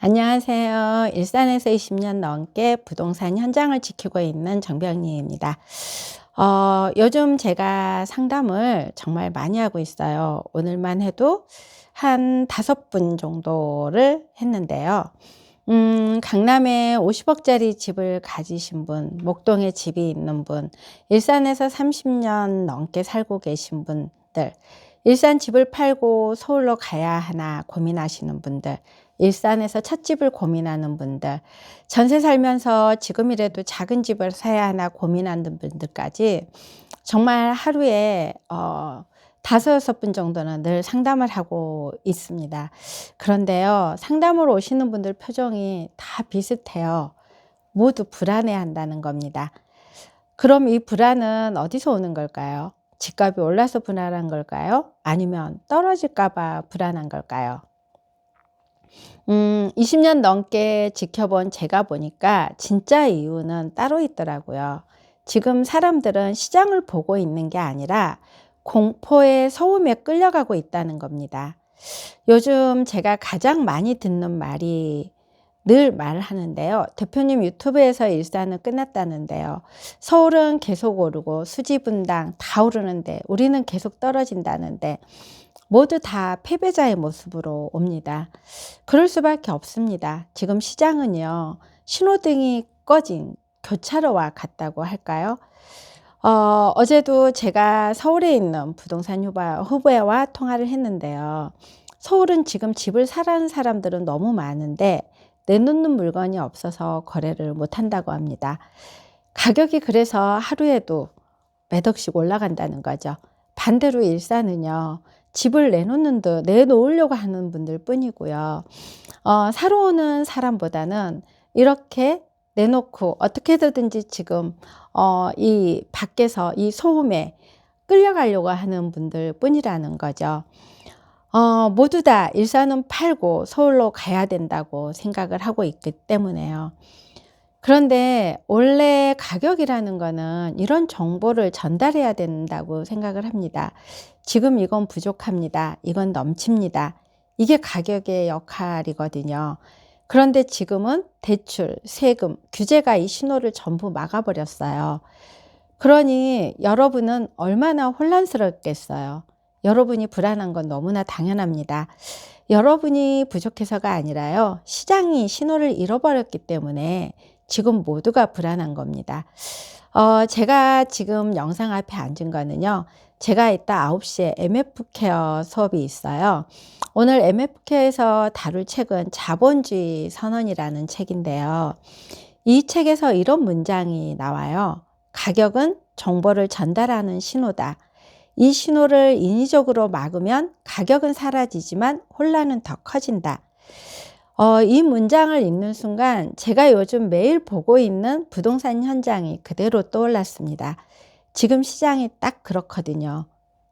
안녕하세요. 일산에서 20년 넘게 부동산 현장을 지키고 있는 정병리입니다. 어, 요즘 제가 상담을 정말 많이 하고 있어요. 오늘만 해도 한 다섯 분 정도를 했는데요. 음, 강남에 50억짜리 집을 가지신 분, 목동에 집이 있는 분, 일산에서 30년 넘게 살고 계신 분들, 일산 집을 팔고 서울로 가야 하나 고민하시는 분들, 일산에서 첫 집을 고민하는 분들, 전세 살면서 지금이라도 작은 집을 사야 하나 고민하는 분들까지 정말 하루에 어, 다섯 여섯 분 정도는 늘 상담을 하고 있습니다. 그런데요, 상담으로 오시는 분들 표정이 다 비슷해요. 모두 불안해 한다는 겁니다. 그럼 이 불안은 어디서 오는 걸까요? 집값이 올라서 불안한 걸까요? 아니면 떨어질까봐 불안한 걸까요? 음, 20년 넘게 지켜본 제가 보니까 진짜 이유는 따로 있더라고요. 지금 사람들은 시장을 보고 있는 게 아니라 공포의 소음에 끌려가고 있다는 겁니다. 요즘 제가 가장 많이 듣는 말이 늘 말하는데요. 대표님 유튜브에서 일산은 끝났다는데요. 서울은 계속 오르고 수지 분당 다 오르는데 우리는 계속 떨어진다는데 모두 다 패배자의 모습으로 옵니다. 그럴 수밖에 없습니다. 지금 시장은요. 신호등이 꺼진 교차로와 같다고 할까요? 어, 어제도 제가 서울에 있는 부동산 후보와 통화를 했는데요. 서울은 지금 집을 사라는 사람들은 너무 많은데 내놓는 물건이 없어서 거래를 못 한다고 합니다. 가격이 그래서 하루에도 몇 억씩 올라간다는 거죠. 반대로 일산은요. 집을 내놓는 듯 내놓으려고 하는 분들 뿐이고요. 어, 사러 오는 사람보다는 이렇게 내놓고 어떻게든지 지금 어, 이 밖에서 이 소음에 끌려가려고 하는 분들 뿐이라는 거죠. 어, 모두 다 일산은 팔고 서울로 가야 된다고 생각을 하고 있기 때문에요. 그런데 원래 가격이라는 거는 이런 정보를 전달해야 된다고 생각을 합니다. 지금 이건 부족합니다. 이건 넘칩니다. 이게 가격의 역할이거든요. 그런데 지금은 대출, 세금, 규제가 이 신호를 전부 막아버렸어요. 그러니 여러분은 얼마나 혼란스럽겠어요. 여러분이 불안한 건 너무나 당연합니다. 여러분이 부족해서가 아니라요. 시장이 신호를 잃어버렸기 때문에 지금 모두가 불안한 겁니다. 어, 제가 지금 영상 앞에 앉은 거는요. 제가 이따 9시에 MF 케어 수업이 있어요. 오늘 MF 케어에서 다룰 책은 자본주의 선언이라는 책인데요. 이 책에서 이런 문장이 나와요. 가격은 정보를 전달하는 신호다. 이 신호를 인위적으로 막으면 가격은 사라지지만 혼란은 더 커진다. 어, 이 문장을 읽는 순간 제가 요즘 매일 보고 있는 부동산 현장이 그대로 떠올랐습니다. 지금 시장이 딱 그렇거든요.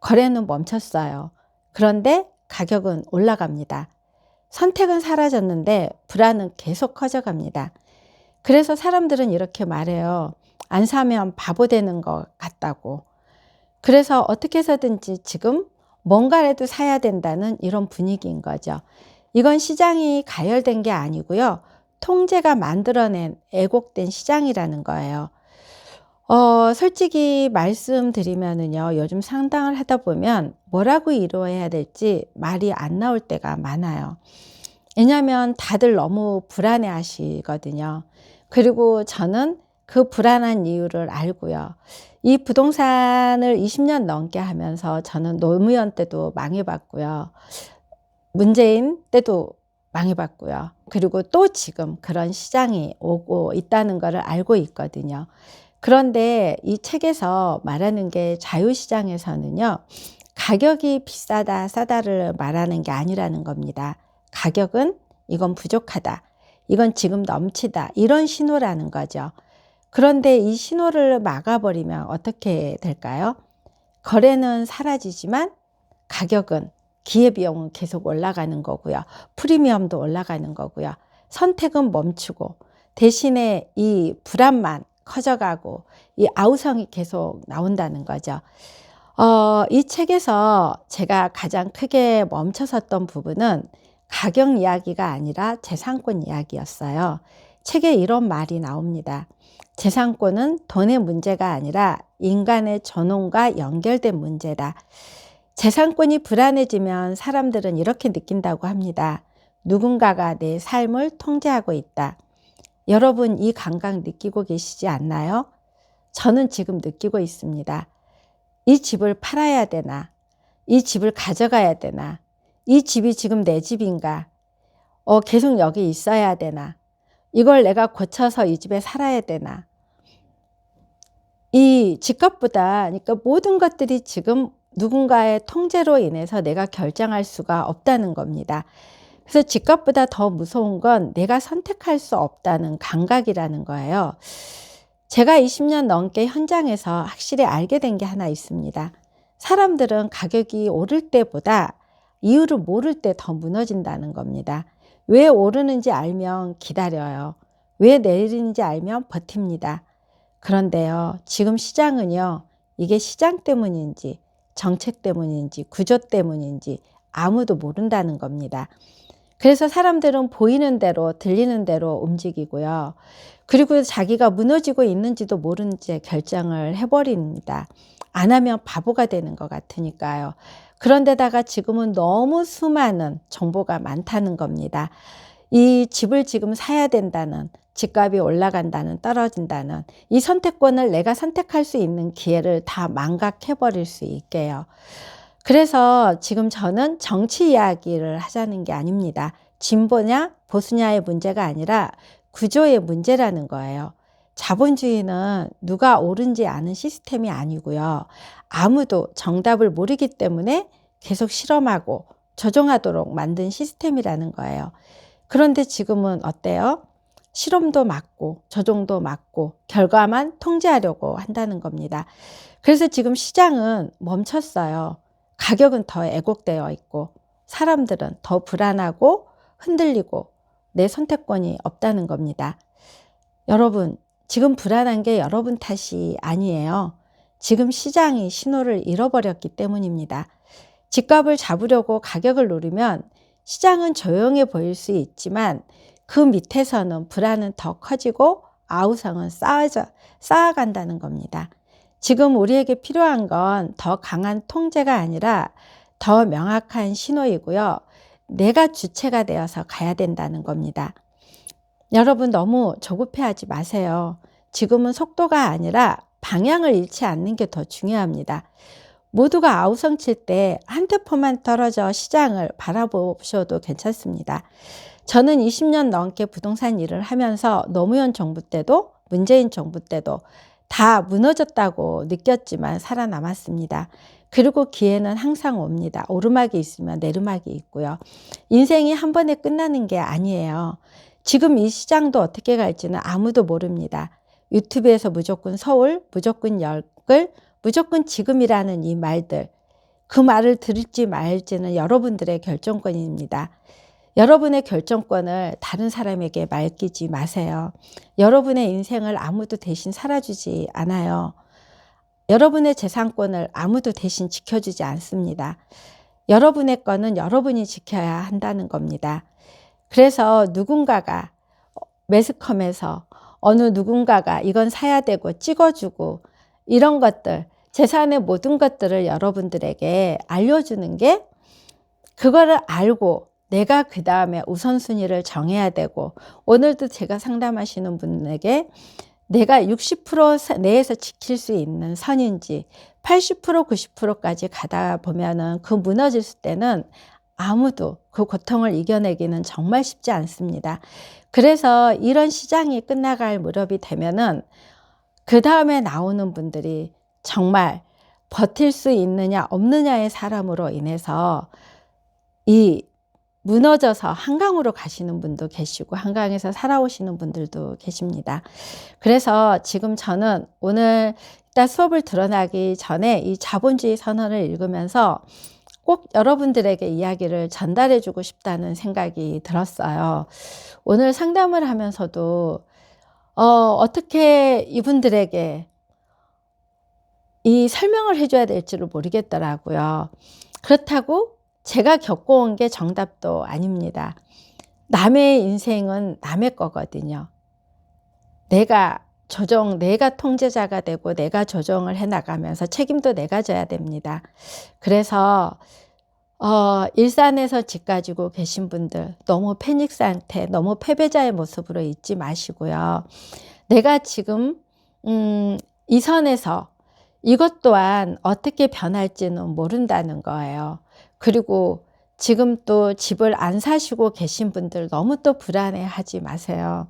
거래는 멈췄어요. 그런데 가격은 올라갑니다. 선택은 사라졌는데 불안은 계속 커져갑니다. 그래서 사람들은 이렇게 말해요. 안 사면 바보 되는 것 같다고. 그래서 어떻게 해서든지 지금 뭔가라도 사야 된다는 이런 분위기인 거죠. 이건 시장이 가열된 게 아니고요. 통제가 만들어낸 애곡된 시장이라는 거예요. 어, 솔직히 말씀드리면은요, 요즘 상담을 하다 보면 뭐라고 이루어야 될지 말이 안 나올 때가 많아요. 왜냐하면 다들 너무 불안해 하시거든요. 그리고 저는 그 불안한 이유를 알고요. 이 부동산을 20년 넘게 하면서 저는 노무현 때도 망해봤고요. 문재인 때도 망해봤고요. 그리고 또 지금 그런 시장이 오고 있다는 것을 알고 있거든요. 그런데 이 책에서 말하는 게 자유시장에서는요, 가격이 비싸다, 싸다를 말하는 게 아니라는 겁니다. 가격은 이건 부족하다. 이건 지금 넘치다. 이런 신호라는 거죠. 그런데 이 신호를 막아버리면 어떻게 될까요? 거래는 사라지지만 가격은 기회비용은 계속 올라가는 거고요. 프리미엄도 올라가는 거고요. 선택은 멈추고 대신에 이 불안만 커져가고 이 아우성이 계속 나온다는 거죠. 어, 이 책에서 제가 가장 크게 멈춰섰던 부분은 가격 이야기가 아니라 재산권 이야기였어요. 책에 이런 말이 나옵니다. 재산권은 돈의 문제가 아니라 인간의 전원과 연결된 문제다. 재산권이 불안해지면 사람들은 이렇게 느낀다고 합니다. 누군가가 내 삶을 통제하고 있다. 여러분 이 감각 느끼고 계시지 않나요? 저는 지금 느끼고 있습니다. 이 집을 팔아야 되나? 이 집을 가져가야 되나? 이 집이 지금 내 집인가? 어, 계속 여기 있어야 되나? 이걸 내가 고쳐서 이 집에 살아야 되나? 이 집값보다, 그러니까 모든 것들이 지금 누군가의 통제로 인해서 내가 결정할 수가 없다는 겁니다. 그래서 집값보다 더 무서운 건 내가 선택할 수 없다는 감각이라는 거예요. 제가 20년 넘게 현장에서 확실히 알게 된 게 하나 있습니다. 사람들은 가격이 오를 때보다 이유를 모를 때 더 무너진다는 겁니다. 왜 오르는지 알면 기다려요. 왜 내리는지 알면 버팁니다. 그런데요, 지금 시장은요, 이게 시장 때문인지, 정책 때문인지, 구조 때문인지 아무도 모른다는 겁니다. 그래서 사람들은 보이는 대로, 들리는 대로 움직이고요. 그리고 자기가 무너지고 있는지도 모르는 채 결정을 해버립니다. 안 하면 바보가 되는 것 같으니까요. 그런데다가 지금은 너무 수많은 정보가 많다는 겁니다. 이 집을 지금 사야 된다는 집값이 올라간다는 떨어진다는 이 선택권을 내가 선택할 수 있는 기회를 다 망각해 버릴 수 있게요. 그래서 지금 저는 정치 이야기를 하자는 게 아닙니다. 진보냐 보수냐의 문제가 아니라 구조의 문제라는 거예요. 자본주의는 누가 옳은지 아는 시스템이 아니고요. 아무도 정답을 모르기 때문에 계속 실험하고 조정하도록 만든 시스템이라는 거예요. 그런데 지금은 어때요? 실험도 맞고 조정도 맞고 결과만 통제하려고 한다는 겁니다. 그래서 지금 시장은 멈췄어요. 가격은 더 애곡되어 있고 사람들은 더 불안하고 흔들리고 내 선택권이 없다는 겁니다. 여러분, 지금 불안한 게 여러분 탓이 아니에요. 지금 시장이 신호를 잃어버렸기 때문입니다. 집값을 잡으려고 가격을 누르면 시장은 조용해 보일 수 있지만 그 밑에서는 불안은 더 커지고 아우성은 쌓아져, 쌓아간다는 겁니다. 지금 우리에게 필요한 건 더 강한 통제가 아니라 더 명확한 신호이고요. 내가 주체가 되어서 가야 된다는 겁니다. 여러분 너무 조급해하지 마세요. 지금은 속도가 아니라 방향을 잃지 않는 게 더 중요합니다. 모두가 아우성 칠 때 한 테포만 떨어져 시장을 바라보셔도 괜찮습니다. 저는 20년 넘게 부동산 일을 하면서 노무현 정부 때도 문재인 정부 때도 다 무너졌다고 느꼈지만 살아남았습니다. 그리고 기회는 항상 옵니다. 오르막이 있으면 내리막이 있고요. 인생이 한 번에 끝나는 게 아니에요. 지금 이 시장도 어떻게 갈지는 아무도 모릅니다. 유튜브에서 무조건 서울, 무조건 열글, 무조건 지금이라는 이 말들. 그 말을 들을지 말지는 여러분들의 결정권입니다. 여러분의 결정권을 다른 사람에게 맡기지 마세요. 여러분의 인생을 아무도 대신 살아주지 않아요. 여러분의 재산권을 아무도 대신 지켜주지 않습니다. 여러분의 거는 여러분이 지켜야 한다는 겁니다. 그래서 누군가가 매스컴에서 어느 누군가가 이건 사야 되고 찍어주고 이런 것들, 재산의 모든 것들을 여러분들에게 알려주는 게 그거를 알고 내가 그 다음에 우선순위를 정해야 되고 오늘도 제가 상담하시는 분에게 내가 60% 내에서 지킬 수 있는 선인지 80% 90%까지 가다 보면은 그 무너질 때는 아무도 그 고통을 이겨내기는 정말 쉽지 않습니다. 그래서 이런 시장이 끝나갈 무렵이 되면은 그 다음에 나오는 분들이 정말 버틸 수 있느냐 없느냐의 사람으로 인해서 이 무너져서 한강으로 가시는 분도 계시고 한강에서 살아오시는 분들도 계십니다. 그래서 지금 저는 오늘 일단 수업을 드러나기 전에 이 자본주의 선언을 읽으면서 꼭 여러분들에게 이야기를 전달해 주고 싶다는 생각이 들었어요. 오늘 상담을 하면서도 어, 어떻게 이분들에게 이 설명을 해줘야 될지를 모르겠더라고요. 그렇다고 제가 겪어온 게 정답도 아닙니다. 남의 인생은 남의 거거든요. 내가 조정, 내가 통제자가 되고 내가 조정을 해 나가면서 책임도 내가 져야 됩니다. 그래서 어, 일산에서 집 가지고 계신 분들 너무 패닉 상태, 너무 패배자의 모습으로 있지 마시고요. 내가 지금 음, 이 선에서 이것 또한 어떻게 변할지는 모른다는 거예요. 그리고 지금 또 집을 안 사시고 계신 분들 너무 또 불안해 하지 마세요.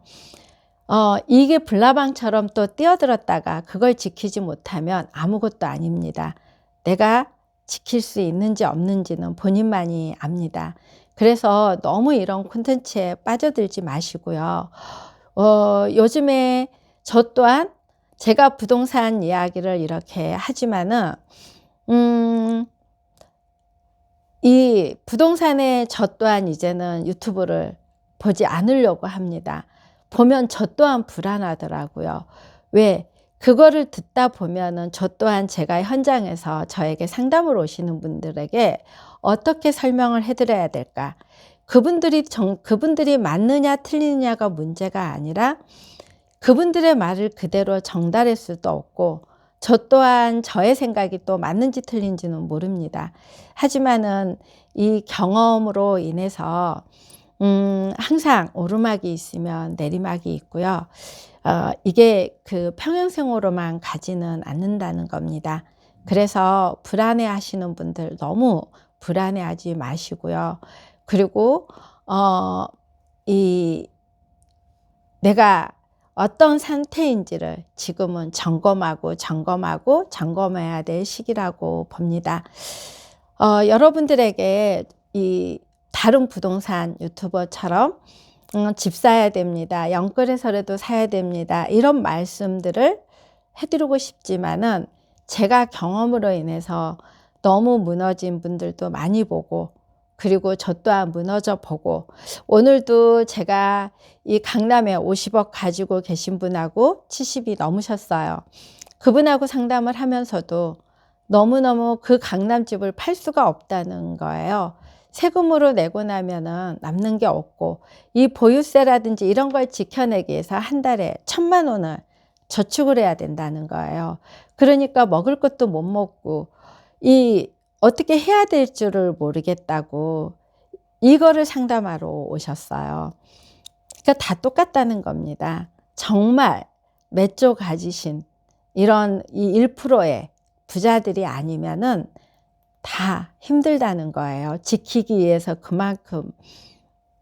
어, 이게 불나방처럼 또 뛰어들었다가 그걸 지키지 못하면 아무것도 아닙니다. 내가 지킬 수 있는지 없는지는 본인만이 압니다. 그래서 너무 이런 콘텐츠에 빠져들지 마시고요. 어, 요즘에 저 또한 제가 부동산 이야기를 이렇게 하지만은, 음, 이 부동산에 저 또한 이제는 유튜브를 보지 않으려고 합니다. 보면 저 또한 불안하더라고요. 왜? 그거를 듣다 보면은 저 또한 제가 현장에서 저에게 상담을 오시는 분들에게 어떻게 설명을 해드려야 될까? 그분들이 정, 그분들이 맞느냐 틀리느냐가 문제가 아니라 그분들의 말을 그대로 정달할 수도 없고 저 또한 저의 생각이 또 맞는지 틀린지는 모릅니다. 하지만은 이 경험으로 인해서 음, 항상 오르막이 있으면 내리막이 있고요. 어, 이게 그 평행선으로만 가지는 않는다는 겁니다. 그래서 불안해 하시는 분들 너무 불안해 하지 마시고요. 그리고, 어, 이, 내가 어떤 상태인지를 지금은 점검하고 점검하고 점검해야 될 시기라고 봅니다. 어, 여러분들에게 이 다른 부동산 유튜버처럼 음, 집 사야 됩니다. 영끌에서라도 사야 됩니다. 이런 말씀들을 해드리고 싶지만은 제가 경험으로 인해서 너무 무너진 분들도 많이 보고 그리고 저 또한 무너져 보고 오늘도 제가 이 강남에 50억 가지고 계신 분하고 70이 넘으셨어요. 그분하고 상담을 하면서도 너무너무 그 강남집을 팔 수가 없다는 거예요. 세금으로 내고 나면은 남는 게 없고 이 보유세라든지 이런 걸 지켜내기 위해서 한 달에 천만 원을 저축을 해야 된다는 거예요. 그러니까 먹을 것도 못 먹고 이 어떻게 해야 될 줄을 모르겠다고 이거를 상담하러 오셨어요. 그러니까 다 똑같다는 겁니다. 정말 맷조 가지신 이런 이 1%의 부자들이 아니면은 다 힘들다는 거예요. 지키기 위해서 그만큼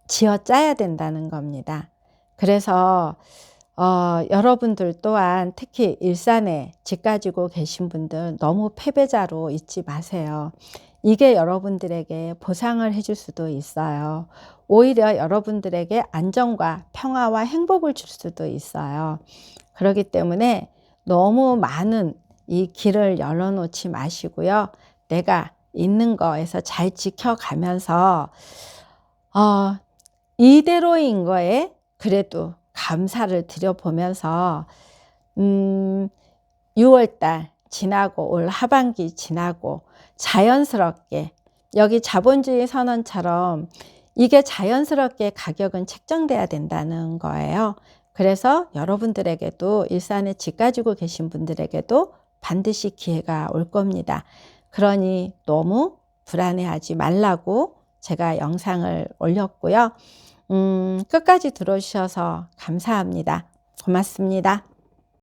지어 짜야 된다는 겁니다. 그래서 어, 여러분들 또한 특히 일산에 집 가지고 계신 분들 너무 패배자로 있지 마세요. 이게 여러분들에게 보상을 해줄 수도 있어요. 오히려 여러분들에게 안정과 평화와 행복을 줄 수도 있어요. 그렇기 때문에 너무 많은 이 길을 열어놓지 마시고요. 내가 있는 거에서 잘 지켜가면서 어, 이대로인 거에 그래도 감사를 드려보면서 음, 6월달 지나고 올 하반기 지나고 자연스럽게 여기 자본주의 선언처럼 이게 자연스럽게 가격은 책정돼야 된다는 거예요. 그래서 여러분들에게도 일산에 집 가지고 계신 분들에게도 반드시 기회가 올 겁니다. 그러니 너무 불안해하지 말라고 제가 영상을 올렸고요. 음, 끝까지 들어주셔서 감사합니다. 고맙습니다.